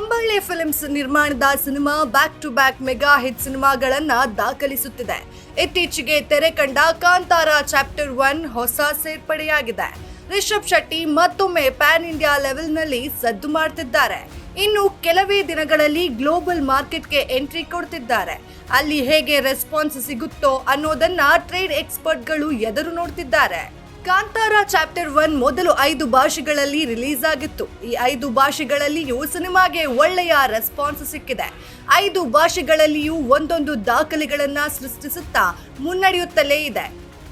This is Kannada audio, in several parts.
ಹೊಂಬಳ್ಳಿ ಫಿಲ್ಮ್ಸ್ ನಿರ್ಮಾಣದ cinema back to back mega hit ಸಿನಿಮಾಗಳನ್ನ ದಾಖಲಿಸುತ್ತಿದೆ. ಇತ್ತೀಚೆಗೆ ತೆರೆ ಕಂಡ ಕಾಂತಾರ ಚಾಪ್ಟರ್ ಒನ್ ಹೊಸ ಸೇರ್ಪಡೆಯಾಗಿದೆ. ರಿಷಬ್ ಶೆಟ್ಟಿ ಮತ್ತೊಮ್ಮೆ ಪ್ಯಾನ್ ಇಂಡಿಯಾ ಲೆವೆಲ್ನಲ್ಲಿ ಸದ್ದು ಮಾಡ್ತಿದ್ದಾರೆ. ಇನ್ನು ಕೆಲವೇ ದಿನಗಳಲ್ಲಿ ಗ್ಲೋಬಲ್ ಮಾರ್ಕೆಟ್ಗೆ ಎಂಟ್ರಿ ಕೊಡ್ತಿದ್ದಾರೆ. ಅಲ್ಲಿ ಹೇಗೆ ರೆಸ್ಪಾನ್ಸ್ ಸಿಗುತ್ತೋ ಅನ್ನೋದನ್ನ ಟ್ರೇಡ್ ಎಕ್ಸ್ಪರ್ಟ್ಗಳು ಎದುರು ನೋಡ್ತಿದ್ದಾರೆ. ಕಾಂತಾರ ಚಾಪ್ಟರ್ ಒನ್ ಮೊದಲು ಐದು ಭಾಷೆಗಳಲ್ಲಿ ರಿಲೀಸ್ ಆಗಿತ್ತು ಈ ಐದು ಭಾಷೆಗಳಲ್ಲಿಯೂ ಸಿನಿಮಾಗೆ ಒಳ್ಳೆಯ ರೆಸ್ಪಾನ್ಸ್ ಸಿಕ್ಕಿದೆ. ಐದು ಭಾಷೆಗಳಲ್ಲಿಯೂ ಒಂದೊಂದು ದಾಖಲೆಗಳನ್ನ ಸೃಷ್ಟಿಸುತ್ತಾ ಮುನ್ನಡೆಯುತ್ತಲೇ ಇದೆ.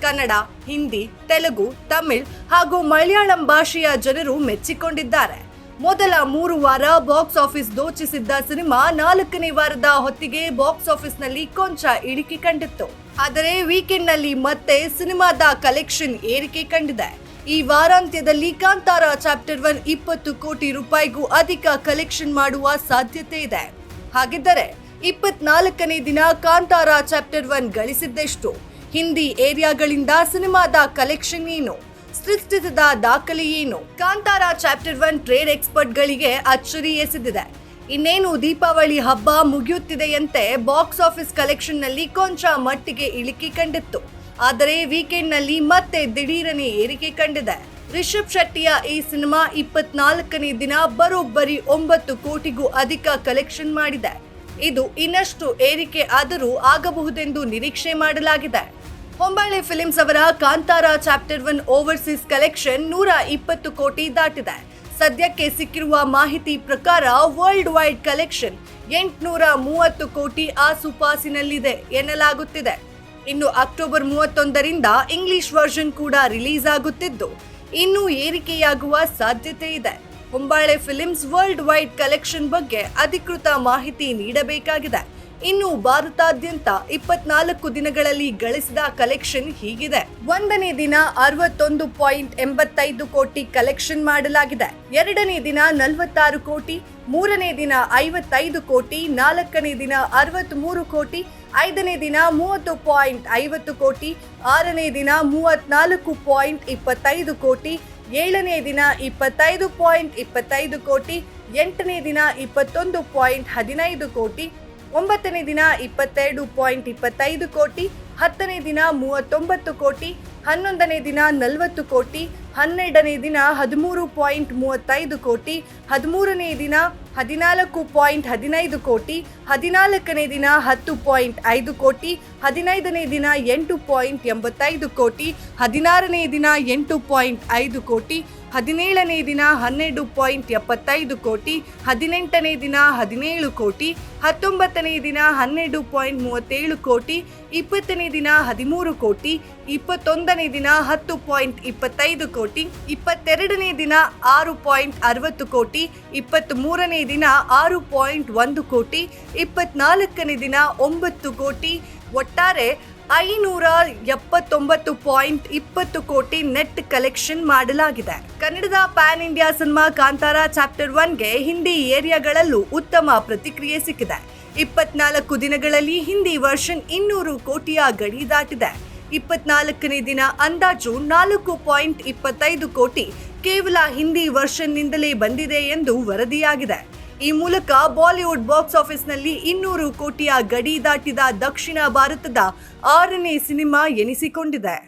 ಕನ್ನಡ, ಹಿಂದಿ, ತೆಲುಗು, ತಮಿಳ್ ಹಾಗೂ ಮಲಯಾಳಂ ಭಾಷೆಯ ಜನರು ಮೆಚ್ಚಿಕೊಂಡಿದ್ದಾರೆ. ಮೊದಲ ಮೂರು ವಾರ ಬಾಕ್ಸ್ ಆಫೀಸ್ ದೋಚಿಸಿದ್ದ ಸಿನಿಮಾ ನಾಲ್ಕನೇ ವಾರದ ಹೊತ್ತಿಗೆ ಬಾಕ್ಸ್ ಆಫೀಸ್ನಲ್ಲಿ ಕೊಂಚ ಇಳಿಕೆ ಕಂಡಿತ್ತು. ಆದರೆ ವೀಕೆಂಡ್ನಲ್ಲಿ ಮತ್ತೆ ಸಿನಿಮಾದ ಕಲೆಕ್ಷನ್ ಏರಿಕೆ ಕಂಡಿದೆ. ಈ ವಾರಾಂತ್ಯದಲ್ಲಿ ಕಾಂತಾರ ಚಾಪ್ಟರ್ ಒನ್ ಇಪ್ಪತ್ತು ಕೋಟಿ ರೂಪಾಯಿಗೂ ಅಧಿಕ ಕಲೆಕ್ಷನ್ ಮಾಡುವ ಸಾಧ್ಯತೆ ಇದೆ. ಹಾಗಿದ್ದರೆ ಇಪ್ಪತ್ನಾಲ್ಕನೇ ದಿನ ಕಾಂತಾರ ಚಾಪ್ಟರ್ ಒನ್ ಗಳಿಸಿದ್ದೆಷ್ಟು? ಹಿಂದಿ ಏರಿಯಾಗಳಿಂದ ಸಿನಿಮಾದ ಕಲೆಕ್ಷನ್ ಏನು? ಸೃಷ್ಟಿಸಿದ ದಾಖಲೆ ಏನು? ಕಾಂತಾರ ಚಾಪ್ಟರ್ ಒನ್ ಟ್ರೇಡ್ ಎಕ್ಸ್ಪರ್ಟ್ಗಳಿಗೆ ಅಚ್ಚರಿ ಎಸೆದಿದೆ. ಇನ್ನೇನು ದೀಪಾವಳಿ ಹಬ್ಬ ಮುಗಿಯುತ್ತಿದೆಯಂತೆ ಬಾಕ್ಸ್ ಆಫೀಸ್ ಕಲೆಕ್ಷನ್ನಲ್ಲಿ ಕೊಂಚ ಮಟ್ಟಿಗೆ ಇಳಿಕೆ ಕಂಡಿತ್ತು. ಆದರೆ ವೀಕೆಂಡ್ನಲ್ಲಿ ಮತ್ತೆ ದಿಢೀರನೆ ಏರಿಕೆ ಕಂಡಿದೆ. ರಿಷಬ್ ಶೆಟ್ಟಿಯ ಈ ಸಿನಿಮಾ ಇಪ್ಪತ್ನಾಲ್ಕನೇ ದಿನ ಬರೋಬ್ಬರಿ ಒಂಬತ್ತು ಕೋಟಿಗೂ ಅಧಿಕ ಕಲೆಕ್ಷನ್ ಮಾಡಿದೆ. ಇದು ಇನ್ನಷ್ಟು ಏರಿಕೆ ಆದರೂ ಆಗಬಹುದೆಂದು ನಿರೀಕ್ಷೆ ಮಾಡಲಾಗಿದೆ. ಹೊಂಬಾಳೆ ಫಿಲಿಮ್ಸ್ ಅವರ Kantara chapter one overseas collection ನೂರ ಇಪ್ಪತ್ತು ಕೋಟಿ ದಾಟಿದೆ. ಸದ್ಯಕ್ಕೆ ಸಿಕ್ಕಿರುವ ಮಾಹಿತಿ ಪ್ರಕಾರ ವರ್ಲ್ಡ್ ವೈಡ್ ಕಲೆಕ್ಷನ್ ಎಂಟುನೂರ ಮೂವತ್ತು ಕೋಟಿ ಆಸುಪಾಸಿನಲ್ಲಿದೆ ಎನ್ನಲಾಗುತ್ತಿದೆ. ಇನ್ನು ಅಕ್ಟೋಬರ್ ಮೂವತ್ತೊಂದರಿಂದ ಇಂಗ್ಲಿಷ್ ವರ್ಷನ್ ಕೂಡ ರಿಲೀಸ್ ಆಗುತ್ತಿದ್ದು, ಇನ್ನೂ ಏರಿಕೆಯಾಗುವ ಸಾಧ್ಯತೆ ಇದೆ. Hombale films world wide collection ಬಗ್ಗೆ ಅಧಿಕೃತ ಮಾಹಿತಿ ನೀಡಬೇಕಾಗಿದೆ. ಇನ್ನು ಭಾರತಾದ್ಯಂತ ಇಪ್ಪತ್ನಾಲ್ಕು ದಿನಗಳಲ್ಲಿ ಗಳಿಸಿದ ಕಲೆಕ್ಷನ್ ಹೀಗಿದೆ. ಒಂದನೇ ದಿನ ಅರವತ್ತೊಂದು ಪಾಯಿಂಟ್ ಎಂಬತ್ತೈದು ಕೋಟಿ ಕಲೆಕ್ಷನ್ ಮಾಡಲಾಗಿದೆ. ಎರಡನೇ ದಿನ ನಲವತ್ತಾರು ಕೋಟಿ, ಮೂರನೇ ದಿನ ಐವತ್ತೈದು ಕೋಟಿ, ನಾಲ್ಕನೇ ದಿನ ಅರವತ್ಮೂರು ಕೋಟಿ, ಐದನೇ ದಿನ ಮೂವತ್ತು ಪಾಯಿಂಟ್ ಐವತ್ತು ಕೋಟಿ, ಆರನೇ ದಿನ ಮೂವತ್ನಾಲ್ಕು ಪಾಯಿಂಟ್ ಇಪ್ಪತ್ತೈದು ಕೋಟಿ, ಏಳನೇ ದಿನ ಇಪ್ಪತ್ತೈದು ಪಾಯಿಂಟ್ ಇಪ್ಪತ್ತೈದು ಕೋಟಿ, ಎಂಟನೇ ದಿನ ಇಪ್ಪತ್ತೊಂದು ಪಾಯಿಂಟ್ ಹದಿನೈದು ಕೋಟಿ ಒಂಬತ್ತನೇ ದಿನ ಇಪ್ಪತ್ತೆರಡು ಪಾಯಿಂಟ್ ಇಪ್ಪತ್ತೈದು ಕೋಟಿ, ಹತ್ತನೇ ದಿನ ಮೂವತ್ತೊಂಬತ್ತು ಕೋಟಿ, ಹನ್ನೊಂದನೇ ದಿನ ನಲವತ್ತು ಕೋಟಿ, ಹನ್ನೆರಡನೇ ದಿನ ಹದಿಮೂರು ಪಾಯಿಂಟ್ ಮೂವತ್ತೈದು ಕೋಟಿ, ಹದಿಮೂರನೇ ದಿನ ಹದಿನಾಲ್ಕು ಪಾಯಿಂಟ್ ಹದಿನೈದು ಕೋಟಿ, ಹದಿನಾಲ್ಕನೇ ದಿನ ಹತ್ತು ಪಾಯಿಂಟ್ ಐದು ಕೋಟಿ, ಹದಿನೈದನೇ ದಿನ ಎಂಟು ಪಾಯಿಂಟ್ ಎಂಬತ್ತೈದು ಕೋಟಿ, ಹದಿನಾರನೇ ದಿನ ಎಂಟು ಪಾಯಿಂಟ್ ಐದು ಕೋಟಿ, ಹದಿನೇಳನೇ ದಿನ ಹನ್ನೆರಡು ಪಾಯಿಂಟ್ ಎಪ್ಪತ್ತೈದು ಕೋಟಿ, ಹದಿನೆಂಟನೇ ದಿನ ಹದಿನೇಳು ಕೋಟಿ, ಹತ್ತೊಂಬತ್ತನೇ ದಿನ ಹನ್ನೆರಡು ಪಾಯಿಂಟ್ ಮೂವತ್ತೇಳು ಕೋಟಿ, ಇಪ್ಪತ್ತನೇ ದಿನ ಹದಿಮೂರು ಕೋಟಿ, ಇಪ್ಪತ್ತೊಂದನೇ ದಿನ ಹತ್ತು ಪಾಯಿಂಟ್ ಇಪ್ಪತ್ತೈದು ಕೋಟಿ, ಇಪ್ಪತ್ತೆರಡನೇ ದಿನ ಆರು ಪಾಯಿಂಟ್ ಅರವತ್ತು ಕೋಟಿ ಇಪ್ಪತ್ತ್ ಮೂರನೇ ದಿನ ಆರು ಪಾಯಿಂಟ್ ಒಂದು ಕೋಟಿ, ಇಪ್ಪತ್ನಾಲ್ಕನೇ ದಿನ ಒಂಬತ್ತು ಕೋಟಿ, ಒಟ್ಟಾರೆ ಐನೂರ ಎಪ್ಪತ್ತೊಂಬತ್ತು ಪಾಯಿಂಟ್ ಇಪ್ಪತ್ತು ಕೋಟಿ ನೆಟ್ ಕಲೆಕ್ಷನ್ ಮಾಡಲಾಗಿದೆ. ಕನ್ನಡದ pan India cinema Kantara chapter ಒನ್ಗೆ Hindi ಏರಿಯಾಗಳಲ್ಲೂ ಉತ್ತಮ ಪ್ರತಿಕ್ರಿಯೆ ಸಿಕ್ಕಿದೆ. ಇಪ್ಪತ್ನಾಲ್ಕು ದಿನಗಳಲ್ಲಿ ಹಿಂದಿ ವರ್ಷನ್ ಇನ್ನೂರು ಕೋಟಿಯ ಗಡಿ ದಾಟಿದೆ. ಇಪ್ಪತ್ನಾಲ್ಕನೇ ದಿನ ಅಂದಾಜು ನಾಲ್ಕು ಪಾಯಿಂಟ್ ಇಪ್ಪತ್ತೈದು ಕೋಟಿ ಕೇವಲ ಹಿಂದಿ ವರ್ಷನ್ನಿಂದಲೇ ಬಂದಿದೆ ಎಂದು ವರದಿಯಾಗಿದೆ. ಈ ಮೂಲಕ ಬಾಲಿವುಡ್ ಬಾಕ್ಸ್ ಆಫೀಸ್ನಲ್ಲಿ ಇನ್ನೂರು ಕೋಟಿಯ ಗಡಿ ದಾಟಿದ ದಕ್ಷಿಣ ಭಾರತದ ಆರನೇ ಸಿನಿಮಾ ಎನಿಸಿಕೊಂಡಿದೆ.